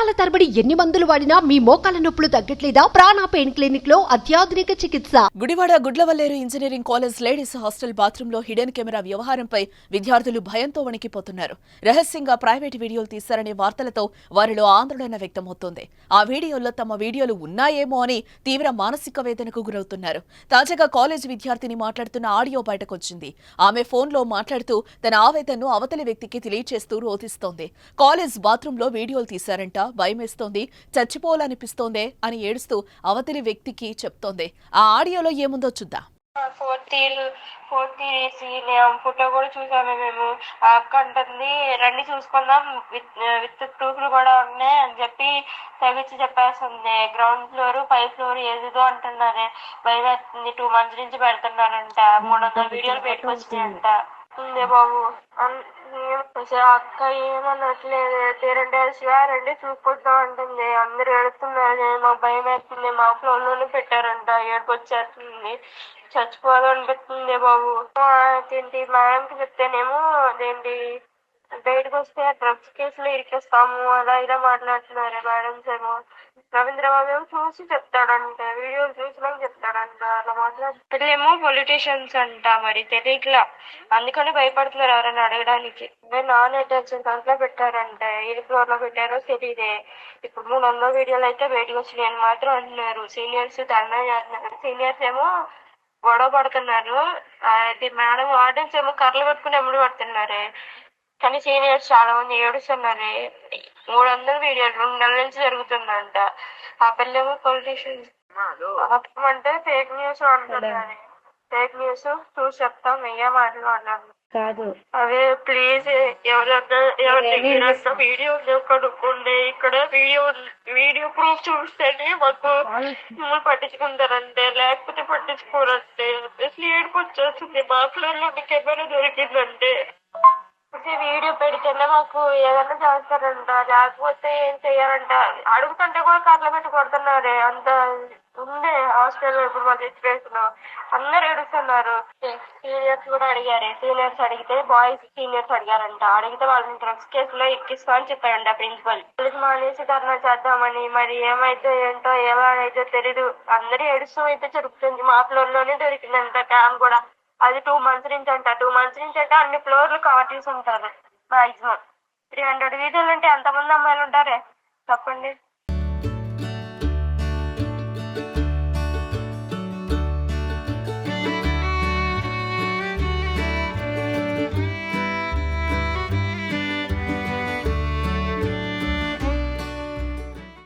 సంవత్సరాల తరబడి ఎన్ని మందులు వాడినా మీ మోకాల నొప్పులు తగ్గట్లేదా? ప్రాణ పెయిన్ క్లినిక్లో అత్యాధునిక చికిత్స. Gudivada Gudlavalleru engineering college ladies hostel బాత్రూంలో హిడెన్ కెమెరా వ్యవహారంపై విద్యార్థులు భయంతో వణికిపోతున్నారు. రహస్యంగా ప్రైవేట్ వీడియోలు తీశారనే వార్తలతో వారిలో ఆందోళన వ్యక్తమవుతోంది. ఆ వీడియోల్లో తమ వీడియోలు ఉన్నాయేమో అని తీవ్ర మానసిక వేదనకు గురవుతున్నారు. తాజాగా కాలేజ్ విద్యార్థిని మాట్లాడుతున్న ఆడియో బయటకొచ్చింది. ఆమె ఫోన్లో మాట్లాడుతూ తన ఆవేదనను అవతలి వ్యక్తికి తెలియచేస్తూ రోధిస్తోంది. కాలేజ్ బాత్రూంలో వీడియోలు తీశారంట భయమేస్తోంది చచ్చిపోవాలనిపిస్తోందే అని ఏడుస్తూ అవతలి వ్యక్తికి చెప్తోంది. ఆ ఆడియోలో ఏముందో చూద్దాం. ఫోర్త్ ఇయర్ ఫోర్త్ ఇయర్ వేసి ఫోటో కూడా చూసాము మేము. ఆ అక్క అంటుంది రండి చూసుకుందాం విత్ విత్ ప్రూఫ్లు కూడా ఉన్నాయి అని చెప్పి తెగించి చెప్పేస్తుంది. గ్రౌండ్ ఫ్లోర్ పై ఫ్లోర్ ఏదేదో అంటున్నారు. భయం వేస్తుంది టూ మంత్స్ నుంచి పెడుతున్నారంట. మూడు వందల వీడియోలు పెట్టుకొచ్చినాయంట ఉంది బాబు. ఏం- అసలు అక్క ఏమనట్లేదు. తీరండి శివ రండి చూసుకుంటాం అంటుంది. అందరు ఏడుతున్నారు మాకు భయం వేస్తుంది. మా ఫ్లోర్లోనే పెట్టారంట. ఏడుపు వచ్చేస్తుంది. చచ్చిపోదాం అనిపిస్తుంది బాబు. మా మేడంకి చెప్తేనేమో అదేంటి బయటకు వస్తే డ్రగ్స్ కేసులో ఇరికేస్తాము అలా ఇలా మాట్లాడుతున్నారు మేడమ్స్ ఏమో రవీంద్రబాబు ఏమో చూసి చెప్తాడంట వీడియోలు చూసినాక చెప్తాడంట అలా మాట్లాడుతారు ఏమో పొలిటీషియన్స్ అంట మరి తెలియట్లా అందుకని భయపడుతున్నారు ఎవరైనా అడగడానికి. నాన్ అటెన్షన్ దాంట్లో పెట్టారంట ఏ ఫ్లోర్లో పెట్టారో తెలియదే ఇప్పుడు మూడు వందల వీడియోలు అయితే బయటకు వచ్చినాయి అని మాత్రం అంటున్నారు. సీనియర్స్ ధర్నా చేస్తున్నారు. సీనియర్స్ ఏమో గొడవ పడుతున్నారు. అది మేడం వార్డెన్స్ ఏమో కర్రలు పట్టుకుని ఎమ్మడి పడుతున్నారే. కానీ సీనియర్స్ చాలా మంది ఏడుస్తున్నారు. మూడు వందల వీడియోలు రెండు నెలల నుంచి జరుగుతుందంట. ఆ పిల్లేమో పొలిటీషియన్స్ అంటే ఫేక్ న్యూస్ అంటున్నారు ఫేక్ న్యూస్ చూసి చెప్తాం వెయ్యే మాటలు కాదు. అవే ప్లీజ్ ఎవరన్నా వీడియో కనుక్కోండి. ఇక్కడ వీడియో వీడియో ప్రూఫ్ చూస్తేనే మాకు మిమ్మల్ని పట్టించుకుంటారంటే లేకపోతే పట్టించుకోరంటే అసలు ఏడుపు వచ్చేస్తుంది. మా ఫ్లోర్లో కెమెరా దొరికిందంటే వీడియో మాకు ఏదైనా చేస్తారంట లేకపోతే ఏం చెయ్యాలంట. అడుగుతుంటే కూడా కట్ల పెట్టి కొడుతున్నారే. అంత ఉంది హాస్టల్లో ఇప్పుడు మా సిచ్యువేషన్ అందరు ఏడుస్తున్నారు. సీనియర్స్ కూడా అడిగారు. సీనియర్స్ అడిగితే బాయ్స్ సీనియర్స్ అడిగారంట. అడిగితే వాళ్ళని డ్రగ్స్ కేసులో ఎక్కిస్తా అని చెప్పారంట ప్రిన్సిపల్. మానేసి ధర్నా చేద్దామని మరి ఏమైతే ఏంటో ఏమైతే తెలీదు. అందరూ ఏడుస్తూ అయితే జరుగుతుంది. మా ఫ్లోర్లోనే దొరికిందంట క్యామ్ కూడా. అది టూ మంత్స్ నుంచి అంట. టూ మంత్స్ నుంచి అంటే అన్ని ఫ్లోర్లు కవర్ చేసి ఉంటారు మాక్సిమం త్రీ హండ్రెడ్ వీధులు అంటే ఎంతమంది అమ్మాయిలు ఉంటారే? చెప్పండి.